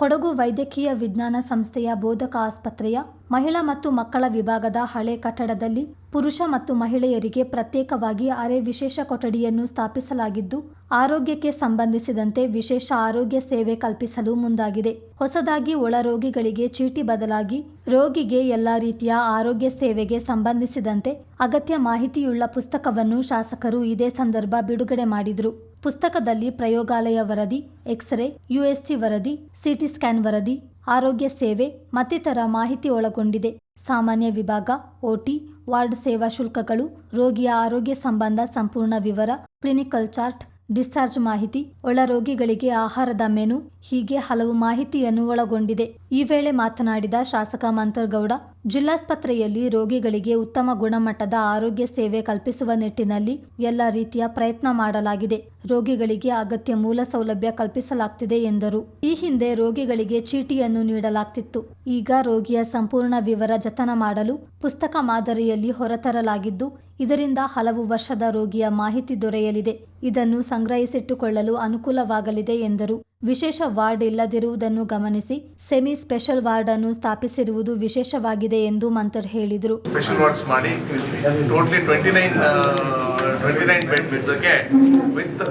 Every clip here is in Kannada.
ಕೊಡಗು ವೈದ್ಯಕೀಯ ವಿಜ್ಞಾನ ಸಂಸ್ಥೆಯ ಬೋಧಕ ಆಸ್ಪತ್ರೆಯ ಮಹಿಳಾ ಮತ್ತು ಮಕ್ಕಳ ವಿಭಾಗದ ಹಳೆ ಕಟ್ಟಡದಲ್ಲಿ ಪುರುಷ ಮತ್ತು ಮಹಿಳೆಯರಿಗೆ ಪ್ರತ್ಯೇಕವಾಗಿ ಅರೆ ವಿಶೇಷ ಕೊಠಡಿಯನ್ನು ಸ್ಥಾಪಿಸಲಾಗಿದ್ದು, ಆರೋಗ್ಯಕ್ಕೆ ಸಂಬಂಧಿಸಿದಂತೆ ವಿಶೇಷ ಆರೋಗ್ಯ ಸೇವೆ ಕಲ್ಪಿಸಲು ಮುಂದಾಗಿದೆ. ಹೊಸದಾಗಿ ಒಳರೋಗಿಗಳಿಗೆ ಚೀಟಿ ಬದಲಾಗಿ ರೋಗಿಗೆ ಎಲ್ಲ ರೀತಿಯ ಆರೋಗ್ಯ ಸೇವೆಗೆ ಸಂಬಂಧಿಸಿದಂತೆ ಅಗತ್ಯ ಮಾಹಿತಿಯುಳ್ಳ ಪುಸ್ತಕವನ್ನು ಶಾಸಕರು ಇದೇ ಸಂದರ್ಭ ಬಿಡುಗಡೆ ಮಾಡಿದರು. ಪುಸ್ತಕದಲ್ಲಿ ಪ್ರಯೋಗಾಲಯ ವರದಿ, ಎಕ್ಸ್ರೇ ಯುಎಸ್ಟಿ ವರದಿ, ಸಿಟಿ ಸ್ಕ್ಯಾನ್ ವರದಿ, ಆರೋಗ್ಯ ಸೇವೆ ಮತ್ತಿತರ ಮಾಹಿತಿ ಒಳಗೊಂಡಿದೆ. ಸಾಮಾನ್ಯ ವಿಭಾಗ ಓಟಿ ವಾರ್ಡ್ ಸೇವಾ ಶುಲ್ಕಗಳು, ರೋಗಿಯ ಆರೋಗ್ಯ ಸಂಬಂಧ ಸಂಪೂರ್ಣ ವಿವರ, ಕ್ಲಿನಿಕಲ್ ಚಾರ್ಟ್, ಡಿಸ್ಚಾರ್ಜ್ ಮಾಹಿತಿ, ಒಳ ರೋಗಿಗಳಿಗೆ ಆಹಾರದ ಮೆನು ಹೀಗೆ ಹಲವು ಮಾಹಿತಿಯನ್ನು ಒಳಗೊಂಡಿದೆ. ಈ ವೇಳೆ ಮಾತನಾಡಿದ ಶಾಸಕ ಮಂತರ್ಗೌಡ, ಜಿಲ್ಲಾಸ್ಪತ್ರೆಯಲ್ಲಿ ರೋಗಿಗಳಿಗೆ ಉತ್ತಮ ಗುಣಮಟ್ಟದ ಆರೋಗ್ಯ ಸೇವೆ ಕಲ್ಪಿಸುವ ನಿಟ್ಟಿನಲ್ಲಿ ಎಲ್ಲ ರೀತಿಯ ಪ್ರಯತ್ನ ಮಾಡಲಾಗಿದೆ. ರೋಗಿಗಳಿಗೆ ಅಗತ್ಯ ಮೂಲ ಸೌಲಭ್ಯ ಕಲ್ಪಿಸಲಾಗ್ತಿದೆ ಎಂದರು. ಈ ಹಿಂದೆ ರೋಗಿಗಳಿಗೆ ಚೀಟಿಯನ್ನು ನೀಡಲಾಗ್ತಿತ್ತು. ಈಗ ರೋಗಿಯ ಸಂಪೂರ್ಣ ವಿವರ ಜತನ ಮಾಡಲು ಪುಸ್ತಕ ಮಾದರಿಯಲ್ಲಿ ಹೊರತರಲಾಗಿದ್ದು, ಇದರಿಂದ ಹಲವು ವರ್ಷದ ರೋಗಿಯ ಮಾಹಿತಿ ದೊರೆಯಲಿದೆ. ಇದನ್ನು ಸಂಗ್ರಹಿಸಿಟ್ಟುಕೊಳ್ಳಲು ಅನುಕೂಲವಾಗಲಿದೆ ಎಂದರು. ವಿಶೇಷ ವಾರ್ಡ್ ಇಲ್ಲದಿರುವುದನ್ನು ಗಮನಿಸಿ ಸೆಮಿ ಸ್ಪೆಷಲ್ ವಾರ್ಡ್ ಅನ್ನು ಸ್ಥಾಪಿಸಿರುವುದು ವಿಶೇಷವಾಗಿದೆ ಎಂದು ಮಂತರ್ ಹೇಳಿದರು. ಸ್ಪೆಷಲ್ ವಾರ್ಡ್ಸ್ ಮಾಡಿ totally twenty nine twenty nine bed ಬಿದ್ದಕ್ಕೆ with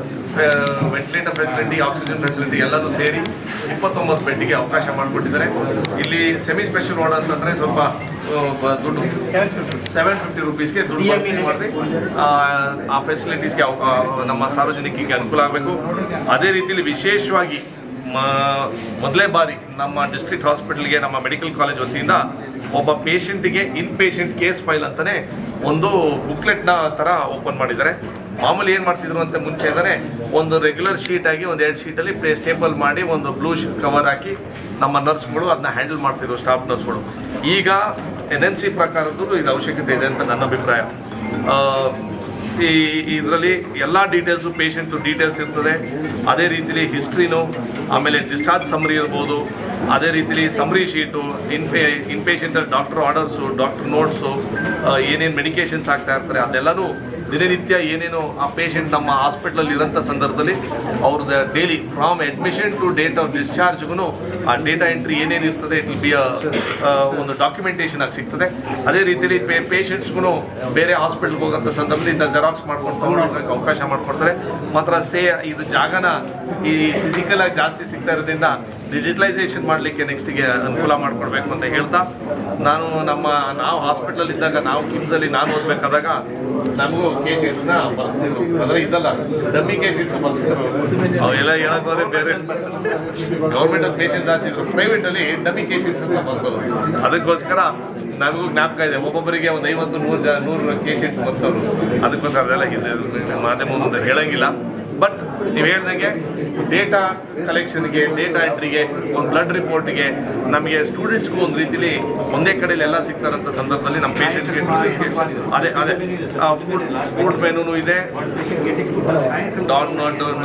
ventilator facility oxygen facility ಎಲ್ಲದೂ ಸೇರಿ ಇಪ್ಪತ್ತೊಂಬತ್ತು ಬೆಡ್ಗೆ ಅವಕಾಶ ಮಾಡಿಕೊಟ್ಟಿದ್ದಾರೆ. ಇಲ್ಲಿ ಸೆಮಿ ಸ್ಪೆಷಲ್ ವಾರ್ಡ್ ಅಂತಂದರೆ ಸ್ವಲ್ಪ ದುಡ್ಡು ಸೆವೆನ್ ಫಿಫ್ಟಿ ರುಪೀಸ್ಗೆ ದುಡ್ಡು ಮಾಡ್ತೀವಿ ಮಾಡಿ ಆ, ಫೆಸಿಲಿಟೀಸ್ಗೆ ನಮ್ಮ ಸಾರ್ವಜನಿಕರಿಗೆ ಅನುಕೂಲ ಆಗಬೇಕು. ಅದೇ ರೀತಿಯಲ್ಲಿ ವಿಶೇಷವಾಗಿ ಮ- ಮೊದಲೇ ಬಾರಿ ನಮ್ಮ ಡಿಸ್ಟ್ರಿಕ್ಟ್ ಹಾಸ್ಪಿಟಲ್ಗೆ ನಮ್ಮ ಮೆಡಿಕಲ್ ಕಾಲೇಜ್ ವತಿಯಿಂದ ಒಬ್ಬ ಪೇಷಂಟಿಗೆ ಇನ್ ಪೇಷಂಟ್ ಕೇಸ್ ಫೈಲ್ ಅಂತಲೇ ಒಂದು ಬುಕ್ಲೆಟ್ನ ಥರ ಓಪನ್ ಮಾಡಿದ್ದಾರೆ. ಮಾಮೂಲಿ ಏನು ಮಾಡ್ತಿದ್ರು ಅಂತ ಮುಂಚೆ ಅಂದರೆ ಒಂದು ರೆಗ್ಯುಲರ್ ಶೀಟ್ ಆಗಿ ಒಂದು ಎರಡು ಶೀಟಲ್ಲಿ ಪ್ಲೇ ಸ್ಟೇಪಲ್ ಮಾಡಿ ಒಂದು ಬ್ಲೂ ಕವರ್ ಹಾಕಿ ನಮ್ಮ ನರ್ಸ್ಗಳು ಅದನ್ನ ಹ್ಯಾಂಡಲ್ ಮಾಡ್ತಿದ್ರು ಸ್ಟಾಫ್ ನರ್ಸ್ಗಳು ಈಗ ಎನ್ ಎನ್ ಸಿ ಪ್ರಕಾರದ್ದು ಇದು ಅವಶ್ಯಕತೆ ಇದೆ ಅಂತ ನನ್ನ ಅಭಿಪ್ರಾಯ. ಈ, ಇದರಲ್ಲಿ ಎಲ್ಲ ಡೀಟೇಲ್ಸು ಪೇಷಂಟು ಡೀಟೇಲ್ಸ್ ಇರ್ತದೆ. ಅದೇ ರೀತಿಲಿ ಹಿಸ್ಟ್ರಿನೂ ಆಮೇಲೆ ಡಿಸ್ಚಾರ್ಜ್ ಸಮರಿ ಇರ್ಬೋದು. ಅದೇ ರೀತಿಲಿ ಸಮರಿ ಶೀಟು ಇನ್ಪೇ ಇನ್ಪೇಷೆಂಟಲ್ಲಿ ಡಾಕ್ಟರ್ ಆರ್ಡರ್ಸು ಡಾಕ್ಟರ್ ನೋಟ್ಸು ಏನೇನು ಮೆಡಿಕೇಷನ್ಸ್ ಆಗ್ತಾ ಇರ್ತಾರೆ ಅದೆಲ್ಲನೂ ದಿನನಿತ್ಯ ಏನೇನು ಆ ಪೇಷಂಟ್ ನಮ್ಮ ಹಾಸ್ಪಿಟ್ಲಲ್ಲಿ ಇರೋಂಥ ಸಂದರ್ಭದಲ್ಲಿ ಅವ್ರದ್ದು daily from admission to date of ಡಿಸ್ಚಾರ್ಜ್ಗೂ ಆ ಡೇಟಾ ಎಂಟ್ರಿ ಏನೇನು ಇರ್ತದೆ ಇಟ್ ವಿಲ್ ಬಿ ಒಂದು ಡಾಕ್ಯುಮೆಂಟೇಷನ್ ಆಗಿ ಸಿಗ್ತದೆ. ಅದೇ ರೀತಿಯಲ್ಲಿ ಪೇ ಪೇಷಂಟ್ಸ್ಗೂ ಬೇರೆ ಹಾಸ್ಪಿಟ್ಲ್ಗೆ ಹೋಗೋಂಥ ಸಂದರ್ಭದಲ್ಲಿ ಇಂಥ ಜೆರಾಕ್ಸ್ ಮಾಡ್ಕೊಂಡು ತಗೊಳ್ಳೋಕೆ ಅವಕಾಶ ಮಾಡಿಕೊಡ್ತಾರೆ. ಮಾತ್ರ ಸೇ, ಇದು ಜಾಗನ ಈ ಫಿಸಿಕಲಾಗಿ ಜಾಸ್ತಿ ಸಿಗ್ತಾ ಇರೋದ್ರಿಂದ ಡಿಜಿಟಲೈಸೇಷನ್ ಮಾಡಲಿಕ್ಕೆ ನೆಕ್ಸ್ಟಿಗೆ ಅನುಕೂಲ ಮಾಡಿಕೊಡ್ಬೇಕು ಅಂತ ಹೇಳ್ತಾ, ನಾನು ನಮ್ಮ, ನಾವು ಹಾಸ್ಪಿಟ್ಲಲ್ಲಿ ಇದ್ದಾಗ, ನಾವು ಕಿಮ್ಸಲ್ಲಿ ನಾನು ಓದಬೇಕಾದಾಗ, ನಮಗೂ ಕೇಸಸ್ನ ಬರ್ತಿದ್ರು ಅಂದರೆ ಇದಲ್ಲ, ಡಮ್ಮಿ ಕೇಸಸ್ ಬರ್ತಿದ್ರು ಅವೆಲ್ಲ ಹೇಳಕ್ ಹೋದ್ರೆ ಬೇರೆ. ಗೌರ್ಮೆಂಟಲ್ಲಿ ಪೇಷಂಟ್ ಜಾಸ್ತಿ ಇದ್ರು. ಪ್ರೈವೇಟಲ್ಲಿ ಡಮ್ಮಿ ಕೇಸಸ್ ಅಂತ ಬರ್ಸೋದು. ಅದಕ್ಕೋಸ್ಕರ ನಮಗೂ ಜ್ಞಾಪಕ ಇದೆ. ಒಬ್ಬೊಬ್ಬರಿಗೆ ಒಂದು ಐವತ್ತು, ನೂರು ಜನ ನೂರು ಕೇಸಸ್ ಬರ್ಸೋರು. ಅದಕ್ಕೋಸ್ಕರ ಅದೆಲ್ಲ ಇದೆ. ಮಾಧ್ಯಮ ಹೇಳಂಗಿಲ್ಲ. ಬಟ್ ನೀವು ಹೇಳ್ದಂಗೆ ಡೇಟಾ ಕಲೆಕ್ಷನ್ಗೆ ಡೇಟಾ ಎಂಟ್ರಿಗೆ ಒಂದು ಬ್ಲಡ್ ರಿಪೋರ್ಟ್ಗೆ ನಮಗೆ ಸ್ಟೂಡೆಂಟ್ಸ್ಗೂ ಒಂದು ರೀತಿಲಿ ಒಂದೇ ಕಡೆಯಲ್ಲಿ ಎಲ್ಲ ಸಿಗ್ತಾರಂಥ ಸಂದರ್ಭದಲ್ಲಿ ನಮ್ಮ ಪೇಷಂಟ್ಸ್ಗೆ ಅದೇ ಅದೇ. ಫುಡ್ ಫುಡ್ ಮೆನು ಇದೆ.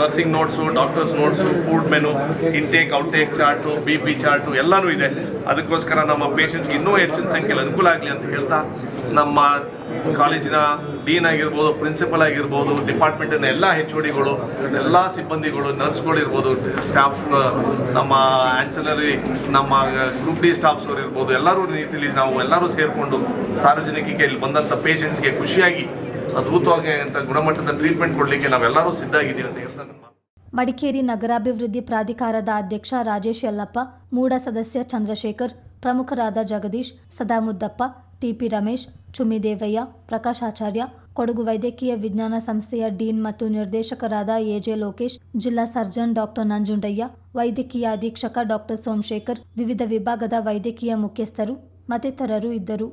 Nursing notes doctors notes food menu intake outtake chart B P chart ಎಲ್ಲನೂ ಇದೆ. ಅದಕ್ಕೋಸ್ಕರ ನಮ್ಮ ಪೇಷಂಟ್ಸ್ಗೆ ಇನ್ನೂ ಹೆಚ್ಚಿನ ಸಂಖ್ಯೆಯಲ್ಲಿ ಅನುಕೂಲ ಆಗಲಿ ಅಂತ ಹೇಳ್ತಾ ನಮ್ಮ ಕಾಲೇಜಿನ ಡೀನ್ ಆಗಿರ್ಬೋದು, ಪ್ರಿನ್ಸಿಪಲ್ ಆಗಿರ್ಬೋದು, ಡಿಪಾರ್ಟ್ಮೆಂಟಿನ ಎಲ್ಲ ಹೆಚ್ ಡಿಗಳು ಎಲ್ಲ ಸಿಬ್ಬಂದಿಗಳು ನರ್ಸ್ಗಳಿರ್ಬೋದು ಸ್ಟಾಫ್ ನಮ್ಮ ಆನ್ಸಲರಿ ನಮ್ಮ ಗ್ರೂಪ್ ಡಿ ಸ್ಟಾಫ್ಸ್ ಅವರು ಇರ್ಬೋದು, ಎಲ್ಲರೂ ರೀತಿಯಲ್ಲಿ ನಾವು ಎಲ್ಲರೂ ಸೇರಿಕೊಂಡು ಸಾರ್ವಜನಿಕರಿಗೆ ಇಲ್ಲಿ ಬಂದಂಥ ಪೇಷಂಟ್ಸ್ಗೆ ಖುಷಿಯಾಗಿ ಅದ್ಭುತವಾಗಿ ಅಂತ ಗುಣಮಟ್ಟದ ಟ್ರೀಟ್ಮೆಂಟ್ ಕೊಡಲಿಕ್ಕೆ ನಾವೆಲ್ಲರೂ ಸಿದ್ಧ ಆಗಿದ್ದೀವಿ ಅಂತ ನನ್ನ ಮಡಿಕೇರಿ ನಗರಾಭಿವೃದ್ಧಿ ಪ್ರಾಧಿಕಾರದ ಅಧ್ಯಕ್ಷ ರಾಜೇಶ್ ಯಲ್ಲಪ್ಪ, ಮೂಡ ಸದಸ್ಯ ಚಂದ್ರಶೇಖರ್, ಪ್ರಮುಖರಾದ ಜಗದೀಶ್, ಸದಾಮುದ್ದಪ್ಪ ಟಿಪಿ ರಮೇಶ್ ಚುಮ್ಮಿದೇವಯ್ಯ ಪ್ರಕಾಶ್ ಆಚಾರ್ಯ ಕೊಡಗು ವೈದ್ಯಕೀಯ ವಿಜ್ಞಾನ ಸಂಸ್ಥೆಯ ಡೀನ್ ಮತ್ತು ನಿರ್ದೇಶಕರಾದ ಎಜೆ ಲೋಕೇಶ್, ಜಿಲ್ಲಾ ಸರ್ಜನ್ ಡಾಕ್ಟರ್ ನಂಜುಂಡಯ್ಯ, ವೈದ್ಯಕೀಯ ಅಧೀಕ್ಷಕ ಡಾಕ್ಟರ್ ಸೋಮಶೇಖರ್, ವಿವಿಧ ವಿಭಾಗದ ವೈದ್ಯಕೀಯ ಮುಖ್ಯಸ್ಥರು ಮತ್ತಿತರರು ಇದ್ದರು.